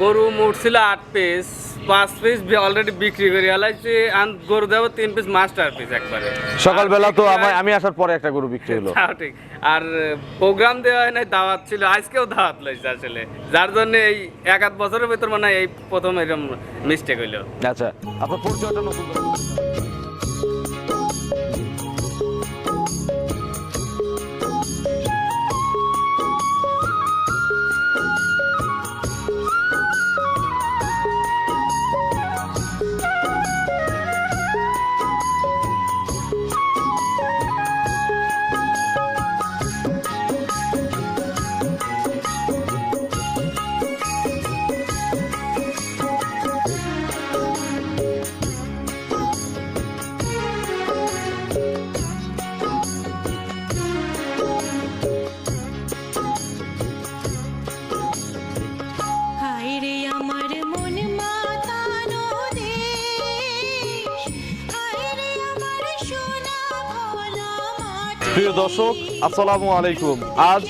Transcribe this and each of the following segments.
গরু মোট ছিল আট পিস পাঁচ পিস অলরেডি বিক্রি করি। আলাইছি আর গরু দেবো তিন পিস মাস্টার পিস একবারে। সকালবেলা তো আমার আমি আসার পরে একটা গরু বিক্রি হলো। ঠিক। আর প্রোগ্রাম দেওয়া হয় নাই দাওয়াত ছিল। আজকেও দাওয়াত লইছে আসলে। যার জন্য এই এক আধ বছরের ভিতর মানে এই প্রথম এরকম মিস্টেক হইল। আচ্ছা। আপনার পরিচয়টা নতুন প্রিয় দর্শক, আসসালামু আলাইকুম। আজ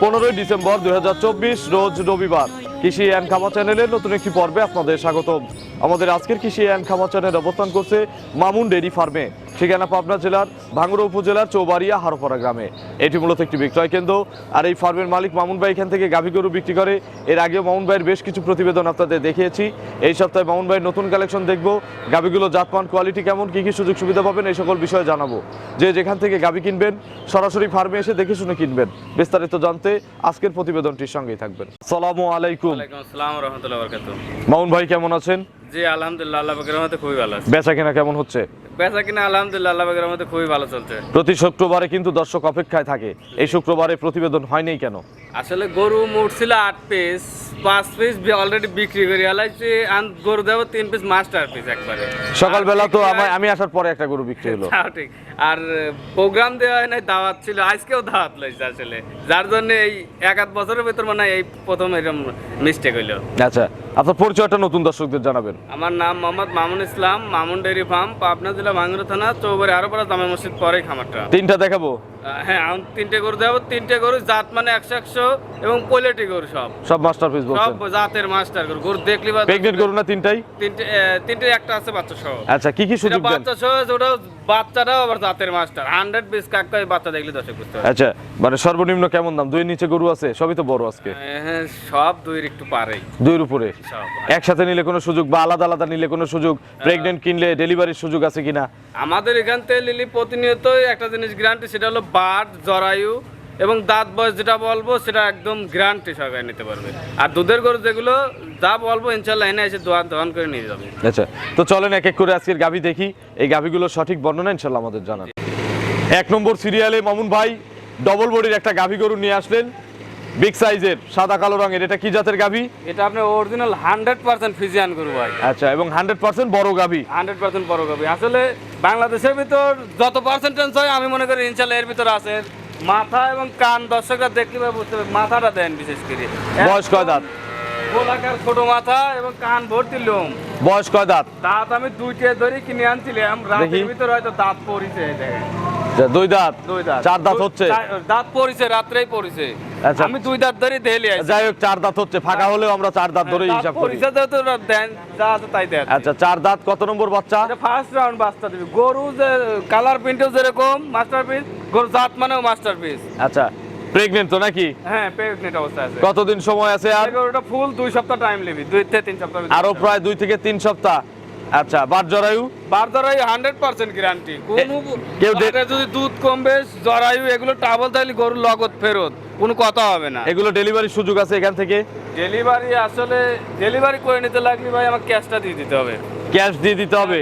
পনেরোই ডিসেম্বর দুই হাজার চব্বিশ, রোজ রবিবার কৃষি অ্যান্ড খামা চ্যানেলের নতুন একটি পর্বে আপনাদের স্বাগতম। আমাদের আজকের কৃষি অ্যান্ড খামা চ্যানেল অবস্থান করছে মামুন ডেরি ফার্মে। ঠিকানা পাবনা জেলার ভাঙ্গুড়া উপজেলার চৌবাড়িয়া হারোপাড়া গ্রামে। এটি মূলত একটি বিক্রয় কেন্দ্র। আর এই ফার্মের মালিক মামুন ভাই এখান থেকে গাভী গরু বিক্রি করে। এর আগেও মামুন ভাইয়ের বেশ কিছু প্রতিবেদন আপনাদের দেখিয়েছি। এই সপ্তাহে মামুন ভাইয়ের নতুন কালেকশন দেখব। গাভীগুলো জাতমান কোয়ালিটি কেমন কি কি সুযোগ সুবিধা পাবেন এই সকল বিষয়ে জানাব। যে যেখান থেকে গাভী কিনবেন সরাসরি ফার্মে এসে দেখে শুনে কিনবেন। বিস্তারিত জানতে আজকের প্রতিবেদনটির সঙ্গেই থাকবেন। সালামু আলাইকুম। আসসালাম রহমতুল্লাহ মামুন ভাই কেমন আছেন? জি আলহামদুলিল্লাহ আল্লাহ মধ্যে খুবই ভালো আছে। বেচা কেনা কেমন হচ্ছে? বেচা কিনা আলহামদুলিল্লাহ আল্লাহ মধ্যে খুবই ভালো চলছে। প্রতি শুক্রবারে কিন্তু দর্শক অপেক্ষায় থাকে। এই শুক্রবারে প্রতিবেদন হয়নি কেন? আসলে গরু মোট ছিল আট পিস পাঁচ পিস অলরেডি বিক্রি করে আলাইছি আর গরু দেবো তিন পিস মাস্টার পিস একবারে। সকালবেলা তো আমি আমি আসার পরে একটা গরু বিক্রি হলো। তাও ঠিক। আর প্রোগ্রাম দেওয়া হয় নাই দাওয়াত ছিল। আজকেও দাওয়াত লইছে আসলে। যার জন্য এই এক আধ বছরের ভিতর মানে এই প্রথম এরকম মিস্টেক হইল। আচ্ছা আপনার পরিচয়টা নতুন দর্শকদের জানাবেন। আমার নাম মোহাম্মদ মামুন ইসলাম মামুন ডেরি ফার্ম পাবনা জেলা ভাঙ্গুরা থানা চৌবাড়ি আরও পরে জামা মসজিদ পরে খামারটা। তিনটা দেখাবো। হ্যাঁ আমি তিনটে গরু দেবো তিনটে গরু জাত মানে একশো একশো এবং পোলেটি গরু সব। সব মাস্টার পিস সব জাতের মাস্টার গরু। গরু দেখলি বা প্রেগনেন্ট গরু না তিনটাই? তিনটে তিনটে একটা আছে বাচ্চা সহ আচ্ছা কি কি সুযোগ বাচ্চা সহ ওটা বাচ্চাটাও আবার জাতের মাস্টার হান্ড্রেড বিস কাকা বাচ্চা দেখলে দর্শক বুঝতে পারবে আচ্ছা মানে সর্বনিম্ন কেমন দাম? দুই নিচে গরু আছে? সবই তো বড় আজকে। হ্যাঁ সব দুইয়ের একটু পারেই। দুইয়ের উপরে? একসাথে নিলে কোনো সুযোগ বা আলাদা আলাদা নিলে কোনো সুযোগ? প্রেগনেন্ট কিনলে ডেলিভারির সুযোগ আছে কিনা? আমাদের এখান থেকে লিলি প্রতিনিয়তই একটা জিনিস গ্যারান্টি সেটা হলো বাট জরায়ু এবং দাঁত বয়স যেটা বলব, সেটা একদম গ্যারান্টি সহকারে নিতে পারবে। আর দুধের গরু যেগুলো, যা বলব ইনশাল্লাহ এনে এসে দোয়ান দোয়ান করে নিয়ে যাবে। আচ্ছা তো চলেন এক এক করে আজকের গাভী দেখি। এই গাভীগুলোর সঠিক বর্ণনা ইনশাল্লাহ আমাদের জানান। এক নম্বর সিরিয়ালে মামুন ভাই ডবল বডির একটা গাভী গরু নিয়ে আসলেন। বিগ সাইজের সাদা কালো রঙের এটা কি জাতের গাভী? এটা আপনার অরিজিনাল হান্ড্রেড পার্সেন্ট ফিজিয়ান গরু ভাই। আচ্ছা এবং হান্ড্রেড পার্সেন্ট বড় গাভী? হান্ড্রেড পার্সেন্ট বড় গাভি। আসলে বাংলাদেশের ভিতর যত পার্সেন্টেজ হয় আমি মনে করি ইনশাল্লাহ এর ভিতর আছে। মাথা এবং কান দর্শকরা দেখলে বুঝতে পারবে মাথাটা দেন বিশেষ করে। বয়স কয় দাঁত? গোলাকার ছোট মাথা এবং কান ভর্তি লোম। বয়স কয় দাঁত? দাঁত আমি দুইটা ধরে কিনে আনছিলাম রাতের ভিতর হয়তো দাঁত পড়িছে দেখেন। আচ্ছা, দুই দাঁত? দুই দাঁত। চার দাঁত হচ্ছে? দাঁত পড়িছে রাত্রেই পড়িছে। আমি দুই দাঁত ধরে দেলি যাই হোক চার দাঁত হচ্ছে ফাঁকা হলেও আমরা চার দাঁত ধরে হিসাব করি। দেন যা আছে তাই দেন। আচ্ছা চার দাঁত কত নম্বর বাচ্চা? ফার্স্ট রাউন্ড বাচ্চা দিবি। গরু যে কালার প্রিন্টও যেরকম মাস্টার পিস গরু জাত মানেও মাস্টার পিস আচ্ছা প্রেগনেন্ট তো নাকি? হ্যাঁ প্রেগনেন্ট অবস্থা আছে। কতদিন সময় আছে আর? গরুটা ফুল দুই সপ্তাহ টাইম নেবি দুই থেকে তিন সপ্তাহ আরও প্রায় দুই থেকে তিন সপ্তাহ। আচ্ছা বার জরায়ু? বার ধরাই হান্ড্রেড পার্সেন্ট গ্যারান্টি কেউ যদি দুধ কমবে জরায়ু এগুলো টাবল তাহলে গরুর লগত ফেরত। কোনো কথা হবে না। এগুলো ডেলিভারির সুযোগ আছে এখান থেকে? ডেলিভারি আসলে ডেলিভারি করে নিতে লাগলে ভাই আমাকে ক্যাশটা দিয়ে দিতে হবে। ক্যাশ দিয়ে দিতে হবে?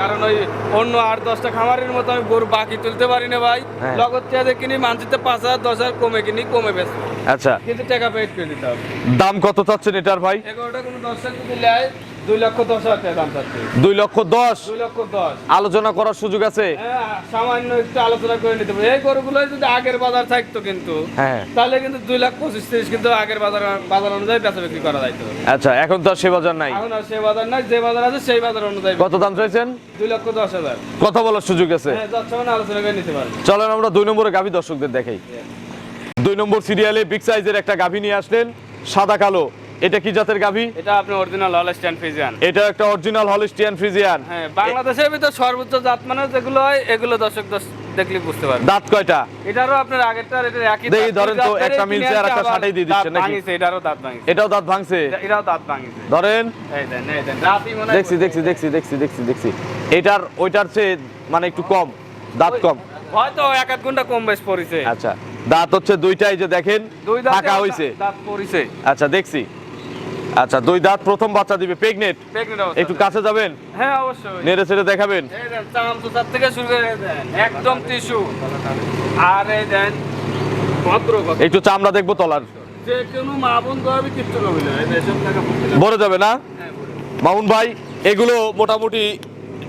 কারণ ওই অন্য আট দশটা খামারের মতো আমি গরু বাকি তুলতে পারি না ভাই। হ্যাঁ। লগত পেঁয়াজে কিনি মানচিতে পাঁচ হাজার দশ হাজার কমে কিনি কমে বেশি। আচ্ছা। কিন্তু টাকা পেড করে দিতে হবে। দাম কত চাচ্ছেন এটার ভাই? এগারোটা কোনো দশটা যদি নেয় দুই লক্ষ দশ হাজার টাকা দাম চাচ্ছে। দুই লক্ষ দশ? দুই লক্ষ দশ। আলোচনা করার সুযোগ আছে? হ্যাঁ সামান্য একটু আলোচনা করে নিতে পারি। এই গরুগুলো যদি আগের বাজার থাকতো কিন্তু হ্যাঁ। তাহলে কিন্তু দুই লাখ পঁচিশ তিরিশ কিন্তু আগের বাজার বাজার অনুযায়ী বেচা বিক্রি করা যাইতো। আচ্ছা এখন তো আর সে বাজার নাই। এখন আর সেই বাজার নাই যে বাজার আছে সেই বাজার অনুযায়ী কত দাম চাইছেন? দুই লক্ষ দশ হাজার। কথা বলার সুযোগ আছে। হ্যাঁ মানে আলোচনা করে নিতে চলেন আমরা দুই নম্বরে গাভী দর্শকদের দেখাই। দুই নম্বর সিরিয়ালে বিগ সাইজের একটা গাভী নিয়ে আসলেন সাদা কালো। এটা কি জাতের গাভী? এটা আপনি অরিজিনাল হল স্ট্যান্ড ফিজিয়ান এটা একটা অরিজিনাল হলিস্টিয়ান ফ্রিজিয়ান হ্যাঁ বাংলাদেশের ভিতর সর্বোচ্চ জাত মানে যেগুলো হয় এগুলো দর্শক দর্শক দেখলে বুঝতে পারবে। দাঁত কয়টা? এটারও আপনার আগেরটার এটার একই দাঁত। ধরেন তো, একটা মিলছে আর একটা সাটাই দিয়ে দিচ্ছে নাকি? ভাঙিছে, এটারও দাঁত ভাঙিছে। এটাও দাঁত ভাঙছে? এটাও দাঁত ভাঙিছে। ধরেন? এই দেন এই দেন রাতই মনে দেখছি দেখছি দেখছি দেখছি দেখছি দেখছি। এটার ওইটার চেয়ে মানে একটু কম দাঁত কম। হয়তো এক আধ ঘণ্টা কম বেশ পড়িছে। আচ্ছা দাঁত হচ্ছে দুইটাই যে দেখেন দুই দাঁতে ফাঁকা হইছে। দাঁত পড়িছে। আচ্ছা দেখছি। আচ্ছা দুই দাঁত প্রথম বাচ্চা দিবে। প্রেগনেট একটু কাছে যাবেন? হ্যাঁ অবশ্যই। নেড়ে ছেড়ে দেখাবেন? সুসার থেকে শুরু করে একদম টিস্যু। আর এই দেন একটু চামড়া দেখব তলার। যে ভরে যাবে। না? হ্যাঁ। মামুন ভাই এগুলো মোটামুটি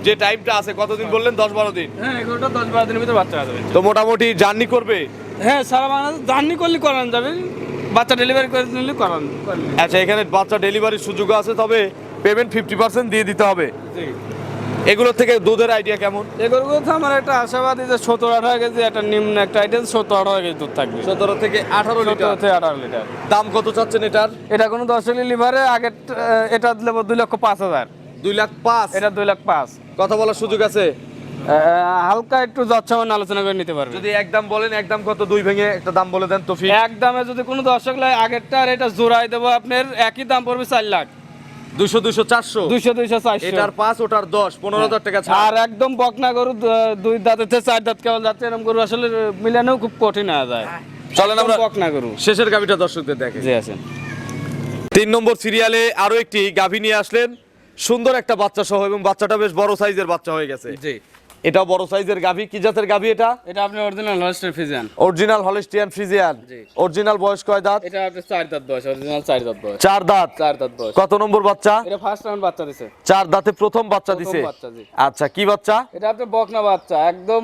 যে টাইমটা আছে কতদিন বললেন? দশ বারো দিন? হ্যাঁ এগুলোটা দশ বারো দিনের ভিতরে বাচ্চা তো মোটামুটি জার্নি করবে? হ্যাঁ সারা বাংলাদেশ জার্নি করলে করান যাবে। বাচ্চা ডেলিভারি করে নিলে করান আচ্ছা এখানে বাচ্চা ডেলিভারির সুযোগ আছে তবে পেমেন্ট ফিফটি পার্সেন্ট দিয়ে দিতে হবে। জি। এগুলো থেকে দুধের আইডিয়া কেমন? এগুলো তো আমার একটা আশাবাদী যে সতেরো আঠারো কেজি একটা নিম্ন একটা আইটেম সতেরো আঠারো কেজি দুধ থাকবে। সতেরো থেকে আঠারো লিটার? থেকে আঠারো লিটার। দাম কত চাচ্ছেন এটার? এটা কোনো দশ লিভারে আগে এটা দিলে দুই লক্ষ পাঁচ হাজার। দুই লাখ পাঁচ। এটা দুই লাখ পাঁচ। কথা বলার সুযোগ আছে? হালকা একটু যচ্ছমান আলোচনা করে নিতে পারবে। যদি একদম বলেন একদম কত? দুই ভেঙে একটা দাম বলে দেন তো এক দামে যদি কোনো দর্শক লাগে আগেরটা আর এটা জোড়াই দেবো আপনার একই দাম পড়বে চার লাখ। দুশো দুশো চারশো? দুইশো দুইশো চারশো। এটার পাঁচ ওটার দশ পনেরো হাজার টাকা আর একদম বকনা গরু দুই দাঁতের চার দাঁত কেবল যাচ্ছে এরকম গরু আসলে মিলানেও খুব কঠিন হয়ে যায়। চলেন আমরা বকনা গরু। শেষের গাভিটা দর্শকদের দেখে। জি আছেন তিন নম্বর সিরিয়ালে আরও একটি গাভী নিয়ে আসলেন। সুন্দর একটা বাচ্চা সহ এবং বাচ্চাটা বেশ বড় সাইজের বাচ্চা হয়ে গেছে। জি। এটা বড় সাইজের গাভী কি জাতের গাভী এটা? এটা আপনি original Holstein Friesian original Holstein Friesian জি। অরিজিনাল বয়স কয় দাঁত? এটা আপনি চার দাঁত বয়স অরিজিনাল চার দাঁত বয়স। চার দাঁত? চার দাঁত বয়স। কত নম্বর বাচ্চা? এটা ফার্স্ট রাউন্ড বাচ্চা দিছে। চার দাঁতে প্রথম বাচ্চা প্রথম দিছে। বাচ্চা, জি। আচ্ছা কি বাচ্চা? এটা আপনি বকনা বাচ্চা একদম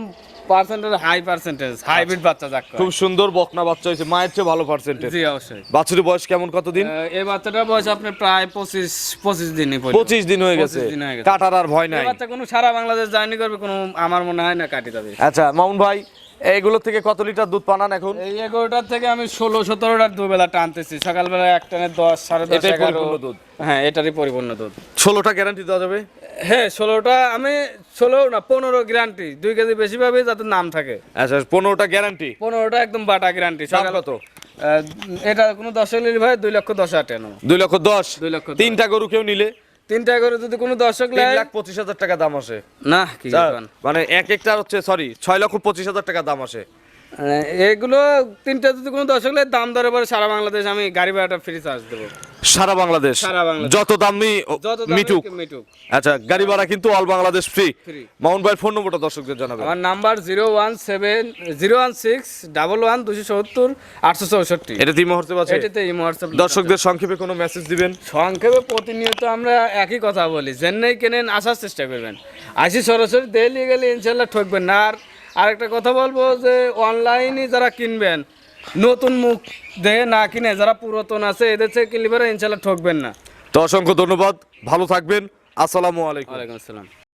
পার্সেন্টেজ হাই পার্সেন্টেজ হাইব্রিড বাচ্চা যাক খুব সুন্দর বকনা বাচ্চা হয়েছে মায়ের চেয়ে ভালো পার্সেন্টেজ জি অবশ্যই। বাচ্চাটির বয়স কেমন কতদিন? দিন এই বাচ্চাটার বয়স আপনার প্রায় পঁচিশ পঁচিশ দিনই পঁচিশ দিন হয়ে গেছে। 25 দিন হয়ে গেছে। কাটার আর ভয় নাই। বাচ্চা কোনো সারা বাংলাদেশ জার্নি করবে কোনো আমার মনে হয় না কাটি যাবে। আচ্ছা মামুন ভাই এইগুলো থেকে কত লিটার দুধ পানান এখন? এই এগারোটার থেকে আমি ষোলো সতেরোটার দুবেলা টানতেছি। সকালবেলা এক টানে দশ সাড়ে দশ এগারো। দুধ। হ্যাঁ এটারই পরিপূর্ণ দুধ। ষোলোটা গ্যারান্টি দেওয়া যাবে? হ্যাঁ ষোলোটা আমি ষোলো না পনেরো গ্যারান্টি দুই কেজি বেশি পাবে যাতে নাম থাকে। আচ্ছা পনেরোটা গ্যারান্টি পনেরোটা একদম বাটা গ্যারান্টি সকাল কত? এটা কোনো দশ লিটার ভাই দুই লক্ষ দশ নেব। দুই লক্ষ দশ? দুই লক্ষ তিনটা গরু কেউ নিলে? তিনটা করে যদি কোনো দর্শক তিন নেয় লাখ পঁচিশ হাজার টাকা দাম আসে। না কি মানে এক একটা হচ্ছে সরি ছয় লক্ষ পঁচিশ হাজার টাকা দাম আসে। এগুলো তিনটা যদি কোনো দর্শক দাম দরে পরে সারা বাংলাদেশ আমি গাড়ি ভাড়াটা ফ্রি চার্জ দেবো। সারা বাংলাদেশ? যত দামি মিটুক। আচ্ছা গাড়ি ভাড়া কিন্তু অল বাংলাদেশ ফ্রি। মাউন্ট ভাইয়ের ফোন নম্বরটা দর্শকদের জানাবেন। আমার number zero one seven zero one six double one দুশো সত্তর আটশো চৌষট্টি। এটা তিন মুহূর্তে আছে। এটাতে এই হোয়াটসঅ্যাপ দর্শকদের সংক্ষেপে কোনো মেসেজ দিবেন? সংক্ষেপে প্রতিনিয়ত আমরা একই কথা বলি। জেন্নাই কেনেন আসার চেষ্টা করবেন। আসি সরাসরি দিল্লি গেলে ইনশাল্লাহ ঠকবেন না। আর আরেকটা কথা বলব যে অনলাইনে যারা কিনবেন নতুন মুখ দেখে না কিনে যারা পুরাতন আছে এদের থেকে কিনলে পরে ইনশাল্লাহ ঠকবেন না। তো অসংখ্য ধন্যবাদ। ভালো থাকবেন। আসসালামু আলাইকুম। আলাইকুম আসসালাম।